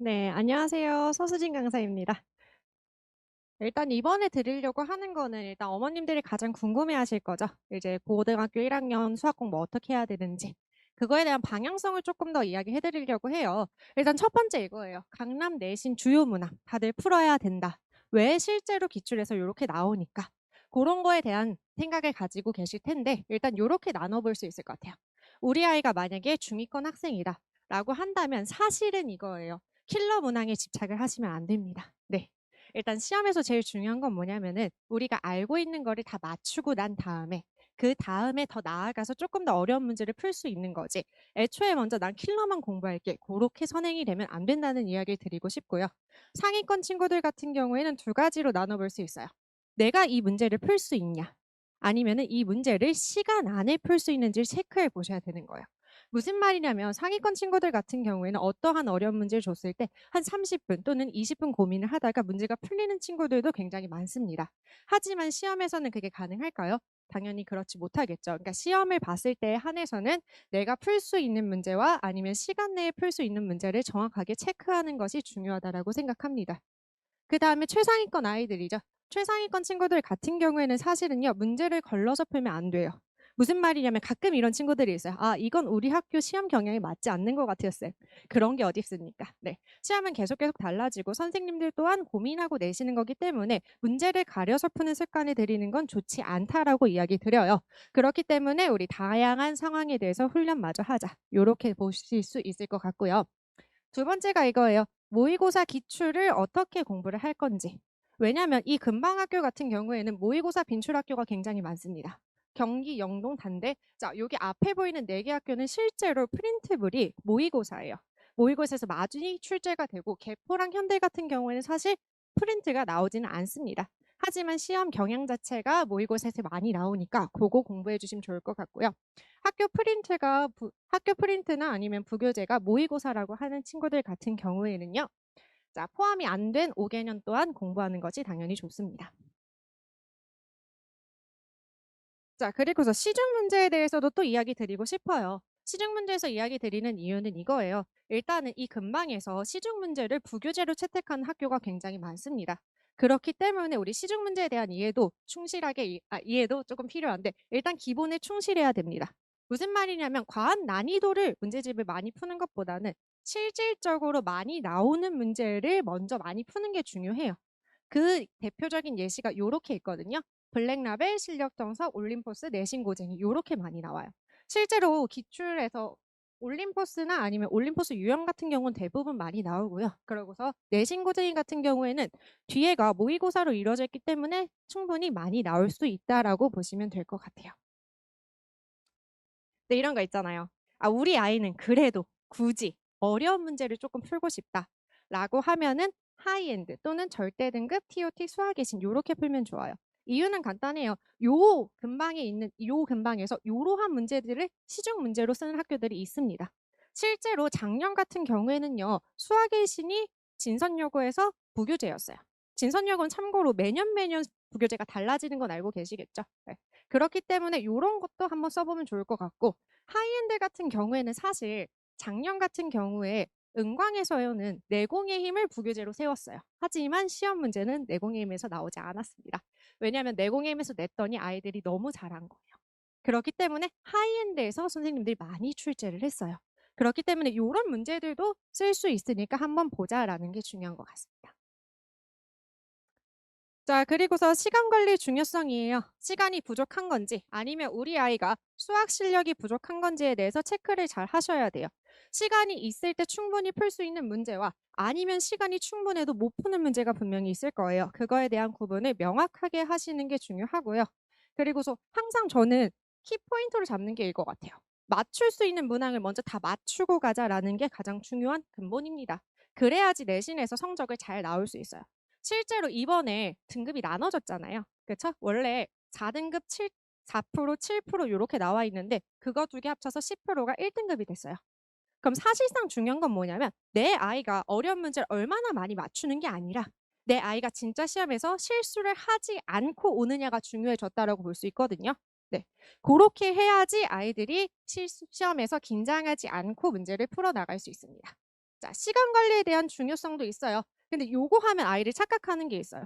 네, 안녕하세요. 서수진 강사입니다. 일단 이번에 드리려고 하는 거는 일단 어머님들이 가장 궁금해하실 거죠. 이제 고등학교 1학년 수학 공부 어떻게 해야 되는지. 그거에 대한 방향성을 조금 더 이야기해 드리려고 해요. 일단 첫 번째 이거예요. 강남 내신 주요 문항 다들 풀어야 된다. 왜 실제로 기출에서 이렇게 나오니까. 그런 거에 대한 생각을 가지고 계실 텐데 일단 이렇게 나눠볼 수 있을 것 같아요. 우리 아이가 만약에 중위권 학생이다 라고 한다면 사실은 이거예요. 킬러 문항에 집착을 하시면 안 됩니다. 네. 일단 시험에서 제일 중요한 건 뭐냐면은 우리가 알고 있는 거를 다 맞추고 난 다음에 그 다음에 더 나아가서 조금 더 어려운 문제를 풀 수 있는 거지. 애초에 먼저 '난 킬러만 공부할게.' 고렇게 선행이 되면 안 된다는 이야기를 드리고 싶고요. 상위권 친구들 같은 경우에는 두 가지로 나눠 볼 수 있어요. 내가 이 문제를 풀 수 있냐 아니면은 이 문제를 시간 안에 풀 수 있는지를 체크해 보셔야 되는 거예요. 무슨 말이냐면 상위권 친구들 같은 경우에는 어떠한 어려운 문제를 줬을 때 한 30분 또는 20분 고민을 하다가 문제가 풀리는 친구들도 굉장히 많습니다. 하지만 시험에서는 그게 가능할까요? 당연히 그렇지 못하겠죠. 그러니까 시험을 봤을 때에 한해서는 내가 풀 수 있는 문제와 아니면 시간 내에 풀 수 있는 문제를 정확하게 체크하는 것이 중요하다라고 생각합니다. 그 다음에 최상위권 아이들이죠. 최상위권 친구들 같은 경우에는 사실은요. 문제를 걸러서 풀면 안 돼요. 무슨 말이냐면 가끔 이런 친구들이 있어요. "아 이건 우리 학교 시험 경향에 맞지 않는 것 같아요 쌤." 그런 게 어디 있습니까? 네. 시험은 계속 계속 달라지고 선생님들 또한 고민하고 내시는 거기 때문에 "문제를 가려서 푸는 습관을 들이는 건 좋지 않다."라고 이야기 드려요. 그렇기 때문에 우리 다양한 상황에 대해서 훈련마저 하자. 요렇게 보실 수 있을 것 같고요. 두 번째가 이거예요. 모의고사 기출을 어떻게 공부를 할 건지. 왜냐하면 이 근방학교 같은 경우에는 모의고사 빈출 학교가 굉장히 많습니다. 경기, 영동, 단대. 자, 여기 앞에 보이는 네 개 학교는 실제로 프린트물이 모의고사예요. 모의고사에서 마준이 출제가 되고 개포랑 현대 같은 경우에는 사실 프린트가 나오지는 않습니다. 하지만 시험 경향 자체가 모의고사에서 많이 나오니까 그거 공부해 주시면 좋을 것 같고요. 학교 프린트가 부, 학교 프린트나 아니면 부교재가 모의고사라고 하는 친구들 같은 경우에는요. 자, 포함이 안 된 5개년 또한 공부하는 것이 당연히 좋습니다. 자, 그리고서 시중 문제에 대해서도 또 이야기 드리고 싶어요. 시중 문제에서 이야기 드리는 이유는 이거예요. 일단은 이 근방에서 시중 문제를 부교재로 채택하는 학교가 굉장히 많습니다. 그렇기 때문에 우리 시중 문제에 대한 이해도 충실하게 이, 아, 이해도 조금 필요한데 일단 기본에 충실해야 됩니다. 무슨 말이냐면 과한 난이도를 문제집을 많이 푸는 것보다는 실질적으로 많이 나오는 문제를 먼저 많이 푸는 게 중요해요. 그 대표적인 예시가 요렇게 있거든요. 블랙라벨, 실력 정석, 올림포스, 내신 고쟁이 요렇게 많이 나와요. 실제로 기출에서 올림포스나 아니면 올림포스 유형 같은 경우는 대부분 많이 나오고요. 그러고서 내신 고쟁이 같은 경우에는 뒤에가 모의고사로 이루어져 있기 때문에 충분히 많이 나올 수 있다라고 보시면 될 것 같아요. 네, 이런 거 있잖아요. 아, 우리 아이는 그래도 굳이 어려운 문제를 조금 풀고 싶다 라고 하면은 하이엔드 또는 절대 등급 TOT 수학의 신 요렇게 풀면 좋아요. 이유는 간단해요. 요 근방에 있는 요 근방에서 요러한 문제들을 시중 문제로 쓰는 학교들이 있습니다. 실제로 작년 같은 경우에는요. 수학의 신이 진선여고에서 부교재였어요. 진선여고는 참고로 매년 매년 부교재가 달라지는 건 알고 계시겠죠? 네. 그렇기 때문에 요런 것도 한번 써 보면 좋을 것 같고 하이엔드 같은 경우에는 사실 작년 같은 경우에 은광에서는 내공의 힘을 부교재로 세웠어요. 하지만 시험 문제는 내공의 힘에서 나오지 않았습니다. 왜냐하면 내공의 힘에서 냈더니 아이들이 너무 잘한 거예요. 그렇기 때문에 하이엔드에서 선생님들이 많이 출제를 했어요. 그렇기 때문에 이런 문제들도 쓸 수 있으니까 한번 보자라는 게 중요한 것 같습니다. 자, 그리고서 시간 관리 중요성이에요. 시간이 부족한 건지 아니면 우리 아이가 수학 실력이 부족한 건지에 대해서 체크를 잘 하셔야 돼요. 시간이 있을 때 충분히 풀 수 있는 문제와 아니면 시간이 충분해도 못 푸는 문제가 분명히 있을 거예요. 그거에 대한 구분을 명확하게 하시는 게 중요하고요. 그리고서 항상 저는 키포인트로 잡는 게 이거 같아요. 맞출 수 있는 문항을 먼저 다 맞추고 가자라는 게 가장 중요한 근본입니다. 그래야지 내신에서 성적을 잘 나올 수 있어요. 실제로 이번에 등급이 나눠졌잖아요. 그쵸? 원래 4등급 7, 4%, 7% 요렇게 나와 있는데 그거 두 개 합쳐서 10%가 1등급이 됐어요. 그럼 사실상 중요한 건 뭐냐면 내 아이가 어려운 문제를 얼마나 많이 맞추는 게 아니라 내 아이가 진짜 시험에서 실수를 하지 않고 오느냐가 중요해졌다라고 볼 수 있거든요. 네. 그렇게 해야지 아이들이 실수, 시험에서 긴장하지 않고 문제를 풀어 나갈 수 있습니다. 자, 시간 관리에 대한 중요성도 있어요. 근데 요거 하면 아이들이 착각하는 게 있어요.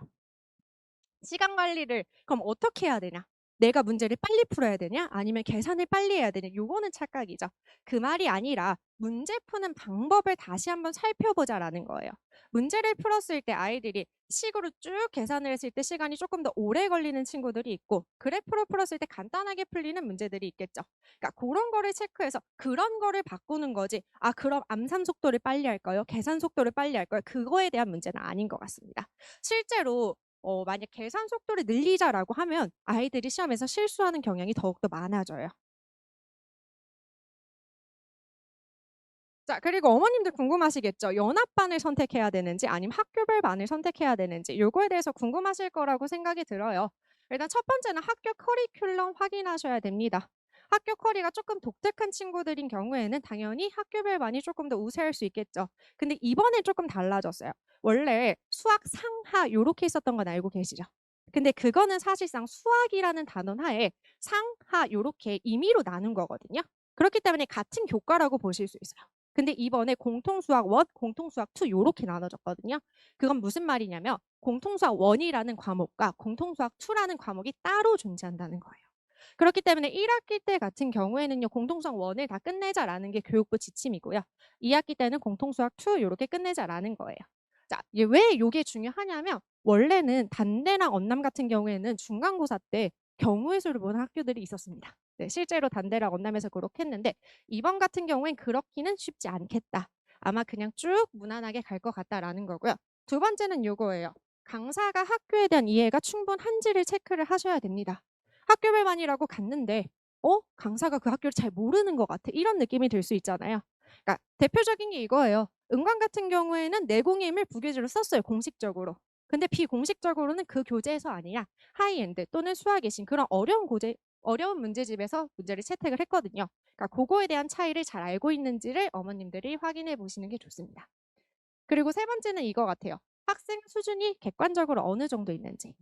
시간 관리를 그럼 어떻게 해야 되냐? 내가 문제를 빨리 풀어야 되냐? 아니면 계산을 빨리 해야 되냐? 요거는 착각이죠. 그 말이 아니라 문제 푸는 방법을 다시 한번 살펴보자라는 거예요. 문제를 풀었을 때 아이들이 식으로 쭉 계산을 했을 때 시간이 조금 더 오래 걸리는 친구들이 있고 그래프로 풀었을 때 간단하게 풀리는 문제들이 있겠죠. 그러니까 그런 거를 체크해서 그런 거를 바꾸는 거지. 아, 그럼 암산 속도를 빨리 할까요? 계산 속도를 빨리 할까요? 그거에 대한 문제는 아닌 것 같습니다. 실제로 어 만약 계산 속도를 늘리자라고 하면 아이들이 시험에서 실수하는 경향이 더욱더 많아져요. 자, 그리고 어머님들 궁금하시겠죠? 연합반을 선택해야 되는지 아니면 학교별 반을 선택해야 되는지 요거에 대해서 궁금하실 거라고 생각이 들어요. 일단 첫 번째는 학교 커리큘럼 확인하셔야 됩니다. 학교 커리가 조금 독특한 친구들인 경우에는 당연히 학교별 반이 조금 더 우세할 수 있겠죠. 근데 이번엔 조금 달라졌어요. 원래 수학 상하 요렇게 있었던 건 알고 계시죠? 근데 그거는 사실상 수학이라는 단원 하에 상하 요렇게 임의로 나눈 거거든요. 그렇기 때문에 같은 교과라고 보실 수 있어요. 근데 이번에 공통수학 1, 공통수학 2 요렇게 나눠졌거든요. 그건 무슨 말이냐면 공통수학 1이라는 과목과 공통수학 2라는 과목이 따로 존재한다는 거예요. 그렇기 때문에 1학기 때 같은 경우에는요. 공통수학 1을 다 끝내자라는 게 교육부 지침이고요. 2학기 때는 공통수학 2 요렇게 끝내자라는 거예요. 자, 이게 왜 요게 중요하냐면 원래는 단대랑 언남 같은 경우에는 중간고사 때 경우의 수를 보는 학교들이 있었습니다. 네, 실제로 단대랑 언남에서 그렇게 했는데 이번 같은 경우엔 그렇기는 쉽지 않겠다. 아마 그냥 쭉 무난하게 갈 것 같다라는 거고요. 두 번째는 요거예요. 강사가 학교에 대한 이해가 충분한지를 체크를 하셔야 됩니다. 학교별반이라고 갔는데 어? 강사가 그 학교를 잘 모르는 것 같아. 이런 느낌이 들 수 있잖아요. 그러니까 대표적인 게 이거예요. 은광 같은 경우에는 내공임을 부교재로 썼어요. 공식적으로. 근데 비공식적으로는 그 교재에서 아니라 하이엔드 또는 수학의 신 그런 어려운 고재 어려운 문제집에서 문제를 채택을 했거든요. 그러니까 그거에 대한 차이를 잘 알고 있는지를 어머님들이 확인해 보시는 게 좋습니다. 그리고 세 번째는 이거 같아요. 학생 수준이 객관적으로 어느 정도 있는지.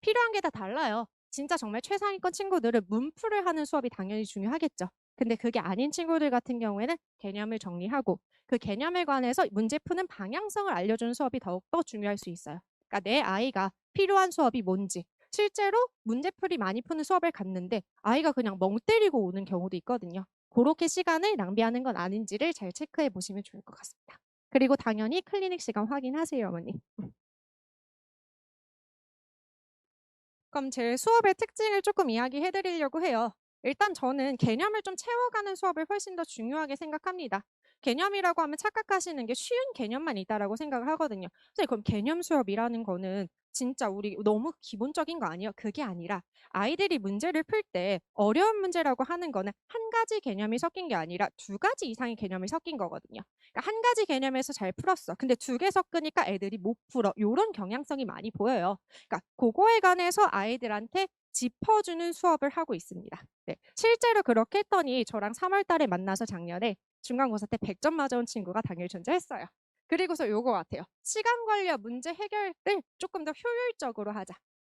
필요한 게 다 달라요. 진짜 정말 최상위권 친구들은 문풀을 하는 수업이 당연히 중요하겠죠. 근데 그게 아닌 친구들 같은 경우에는 개념을 정리하고 그 개념에 관해서 문제 푸는 방향성을 알려주는 수업이 더욱더 중요할 수 있어요. 그러니까 내 아이가 필요한 수업이 뭔지 실제로 문제풀이 많이 푸는 수업을 갔는데 아이가 그냥 멍 때리고 오는 경우도 있거든요. 그렇게 시간을 낭비하는 건 아닌지를 잘 체크해 보시면 좋을 것 같습니다. 그리고 당연히 클리닉 시간 확인하세요, 어머니. 그럼 제 수업의 특징을 조금 이야기해 드리려고 해요. 일단 저는 개념을 좀 채워가는 수업을 훨씬 더 중요하게 생각합니다. 개념이라고 하면 착각하시는 게 쉬운 개념만 있다라고 생각을 하거든요. 선생님 그럼 개념 수업이라는 거는 진짜 우리 너무 기본적인 거 아니에요? 그게 아니라 아이들이 문제를 풀 때 어려운 문제라고 하는 거는 한 가지 개념이 섞인 게 아니라 두 가지 이상의 개념이 섞인 거거든요. 그러니까 한 가지 개념에서 잘 풀었어. 근데 두 개 섞으니까 애들이 못 풀어. 요런 경향성이 많이 보여요. 그러니까 그거에 관해서 아이들한테 짚어주는 수업을 하고 있습니다. 네, 실제로 그렇게 했더니 저랑 3월 달에 만나서 작년에 중간고사 때 100점 맞아온 친구가 당일 존재했어요. 그리고서 요거 같아요. 시간 관리와 문제 해결을 조금 더 효율적으로 하자.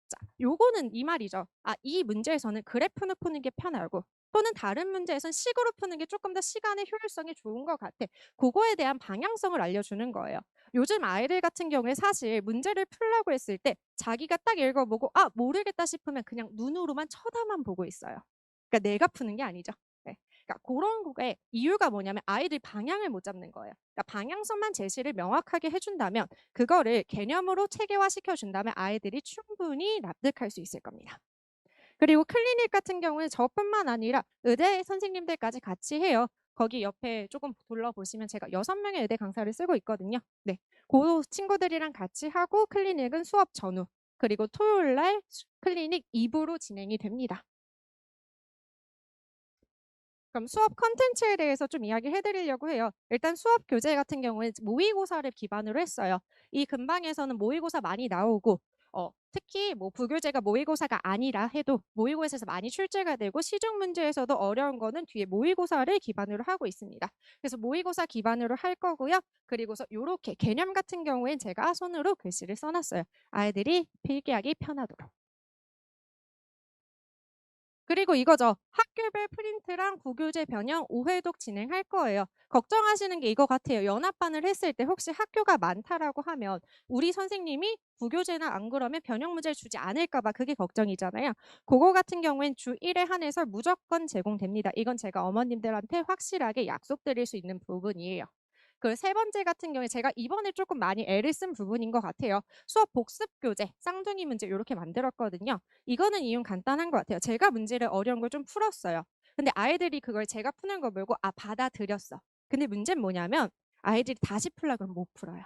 자, 요거는 이 말이죠. 아, 이 문제에서는 그래프로 푸는 게 편하고 또는 다른 문제에서는 식으로 푸는 게 조금 더 시간의 효율성이 좋은 것 같아. 그거에 대한 방향성을 알려주는 거예요. 요즘 아이들 같은 경우에 사실 문제를 풀려고 했을 때 자기가 딱 읽어보고 아 모르겠다 싶으면 그냥 눈으로만 쳐다만 보고 있어요. 그러니까 내가 푸는 게 아니죠. 네. 그러니까 그런 거에 이유가 뭐냐면 아이들 방향을 못 잡는 거예요. 그러니까 방향성만 제시를 명확하게 해준다면 그거를 개념으로 체계화 시켜 준다면 아이들이 충분히 납득할 수 있을 겁니다. 그리고 클리닉 같은 경우는 저뿐만 아니라 의대 선생님들까지 같이 해요. 거기 옆에 조금 둘러보시면 제가 여섯 명의 의대 강사를 쓰고 있거든요. 네. 그 친구들이랑 같이 하고 클리닉은 수업 전후 그리고 토요일 날 클리닉 2부로 진행이 됩니다. 그럼 수업 컨텐츠에 대해서 좀 이야기를 해드리려고 해요. 일단 수업 교재 같은 경우는 모의고사를 기반으로 했어요. 이 근방에서는 모의고사 많이 나오고 어, 특히 뭐 부교재가 모의고사가 아니라 해도 모의고사에서 많이 출제가 되고 시중 문제에서도 어려운 거는 뒤에 모의고사를 기반으로 하고 있습니다. 그래서 모의고사 기반으로 할 거고요. 그리고서 이렇게 개념 같은 경우엔 제가 손으로 글씨를 써놨어요. 아이들이 필기하기 편하도록. 그리고 이거죠. 학교별 프린트랑 구교재 변형 5회독 진행할 거예요. 걱정하시는 게 이거 같아요. 연합반을 했을 때 혹시 학교가 많다라고 하면 우리 선생님이 구교재나 안 그러면 변형 문제를 주지 않을까 봐 그게 걱정이잖아요. 그거 같은 경우엔 주 1회 한해서 무조건 제공됩니다. 이건 제가 어머님들한테 확실하게 약속드릴 수 있는 부분이에요. 그 세 번째 같은 경우에 제가 이번에 조금 많이 애를 쓴 부분인 것 같아요. 수업 복습 교재, 쌍둥이 문제 이렇게 만들었거든요. 이거는 이유 간단한 것 같아요. 제가 문제를 어려운 걸 좀 풀었어요. 근데 아이들이 그걸 제가 푸는 거 보고 아 받아들였어. 근데 문제는 뭐냐면 아이들이 다시 풀라 그러면 못 풀어요.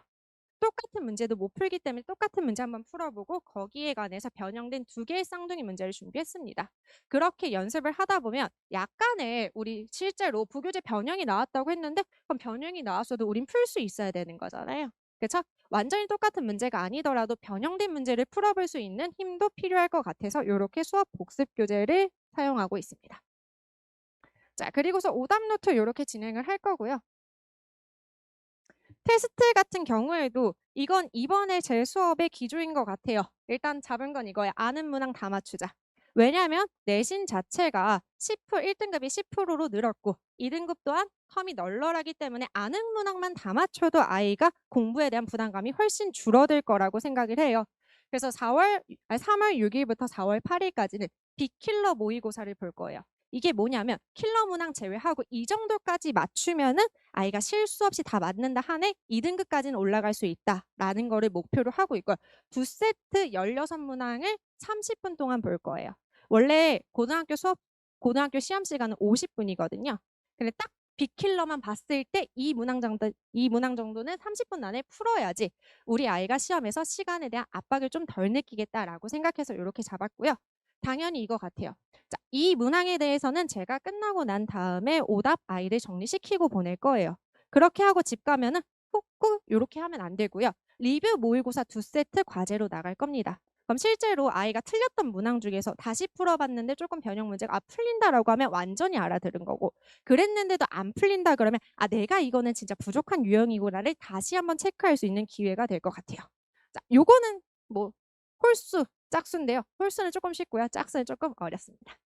똑같은 문제도 못 풀기 때문에 똑같은 문제 한번 풀어보고 거기에 관해서 변형된 두 개의 쌍둥이 문제를 준비했습니다. 그렇게 연습을 하다 보면 약간의 우리 실제로 부교재 변형이 나왔다고 했는데 그럼 변형이 나왔어도 우린 풀 수 있어야 되는 거잖아요. 그렇죠? 완전히 똑같은 문제가 아니더라도 변형된 문제를 풀어볼 수 있는 힘도 필요할 것 같아서 이렇게 수업 복습 교재를 사용하고 있습니다. 자, 그리고서 오답 노트 이렇게 진행을 할 거고요. 테스트 같은 경우에도 이건 이번에 제 수업의 기조인 것 같아요. 일단 잡은 건 이거예요. 아는 문항 다 맞추자. 왜냐하면 내신 자체가 10% 1등급이 10%로 늘었고 2등급 또한 텀이 널널하기 때문에 아는 문항만 다 맞춰도 아이가 공부에 대한 부담감이 훨씬 줄어들 거라고 생각을 해요. 그래서 4월, 아니 3월 6일부터 4월 8일까지는 빅킬러 모의고사를 볼 거예요. 이게 뭐냐면 킬러 문항 제외하고 이 정도까지 맞추면은 아이가 실수 없이 다 맞는다 한해 2등급까지는 올라갈 수 있다라는 거를 목표로 하고 있고요. 두 세트 16문항을 30분 동안 볼 거예요. 원래 고등학교 수업 고등학교 시험 시간은 50분이거든요. 근데 딱 빅킬러만 봤을 때 이 문항 정도 이 문항 정도는 30분 안에 풀어야지 우리 아이가 시험에서 시간에 대한 압박을 좀 덜 느끼겠다라고 생각해서 이렇게 잡았고요. 당연히 이거 같아요. 자, 이 문항에 대해서는 제가 끝나고 난 다음에 오답 아이를 정리시키고 보낼 거예요. 그렇게 하고 집 가면은 꾹꾹 이렇게 하면 안 되고요. 리뷰 모의고사 두 세트 과제로 나갈 겁니다. 그럼 실제로 아이가 틀렸던 문항 중에서 다시 풀어봤는데 조금 변형 문제가 아 풀린다라고 하면 완전히 알아들은 거고 그랬는데도 안 풀린다 그러면 아 내가 이거는 진짜 부족한 유형이구나를 다시 한번 체크할 수 있는 기회가 될 것 같아요. 자, 요거는 뭐 홀수 짝수인데요. 홀수는 조금 쉽고요. 짝수는 조금 어렵습니다.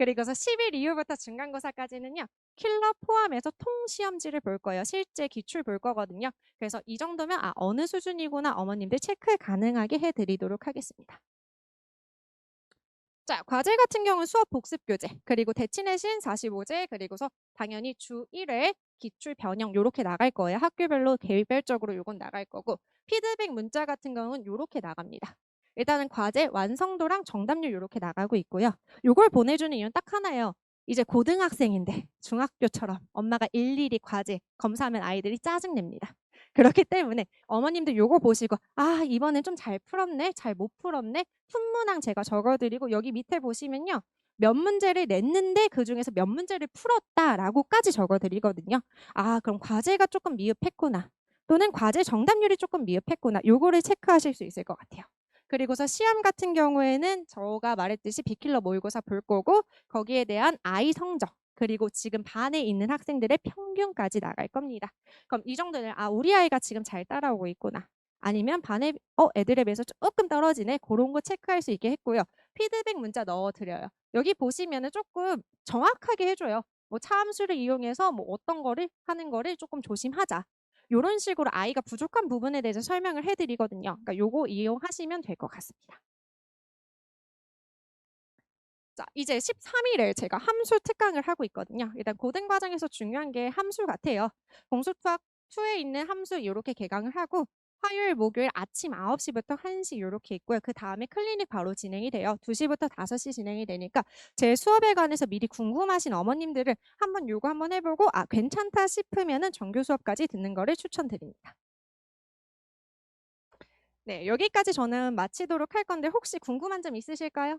네. 그리고서 10일 이후부터 중간고사까지는요. 킬러 포함해서 통시험지를 볼 거예요. 실제 기출 볼 거거든요. 그래서 이 정도면 아 어느 수준이구나 어머님들 체크 가능하게 해드리도록 하겠습니다. 자, 과제 같은 경우는 수업 복습 교재, 그리고 대치 내신 45제, 그리고서 당연히 주 1회 기출 변형 요렇게 나갈 거예요. 학교별로 개별적으로 요건 나갈 거고 피드백 문자 같은 경우는 요렇게 나갑니다. 일단은 과제 완성도랑 정답률 이렇게 나가고 있고요. 이걸 보내주는 이유는 딱 하나예요. 이제 고등학생인데 중학교처럼 엄마가 일일이 과제 검사하면 아이들이 짜증냅니다. 그렇기 때문에 어머님들 요거 보시고 아 이번엔 좀 잘 풀었네 잘 못 풀었네 훈문항 제가 적어드리고 여기 밑에 보시면요 몇 문제를 냈는데 그 중에서 몇 문제를 풀었다라고까지 적어드리거든요 아 그럼 과제가 조금 미흡했구나 또는 과제 정답률이 조금 미흡했구나 요거를 체크하실 수 있을 것 같아요 그리고서 시험 같은 경우에는 저가 말했듯이 비킬러 모의고사 볼 거고 거기에 대한 아이 성적 그리고 지금 반에 있는 학생들의 평균까지 나갈 겁니다. 그럼 이 정도는 아 우리 아이가 지금 잘 따라오고 있구나. 아니면 반에 어 애들에 비해서 조금 떨어지네 그런 거 체크할 수 있게 했고요. 피드백 문자 넣어드려요. 여기 보시면은 조금 정확하게 해줘요. 뭐 차함수를 이용해서 뭐 어떤 거를 하는 거를 조금 조심하자. 이런 식으로 아이가 부족한 부분에 대해서 설명을 해드리거든요. 그러니까 요거 이용하시면 될 것 같습니다. 자, 이제 13일에 제가 함수 특강을 하고 있거든요. 일단 고등 과정에서 중요한 게 함수 같아요. 공수투학 2에 있는 함수 이렇게 개강을 하고 화요일, 목요일 아침 9시부터 1시 이렇게 있고요. 그 다음에 클리닉 바로 진행이 돼요. 2시부터 5시 진행이 되니까 제 수업에 관해서 미리 궁금하신 어머님들은 한번 요거 한번 해보고 아 괜찮다 싶으면 은 정규 수업까지 듣는 거를 추천드립니다. 네, 여기까지 저는 마치도록 할 건데 혹시 궁금한 점 있으실까요?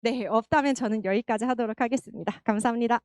네, 없다면 저는 여기까지 하도록 하겠습니다. 감사합니다.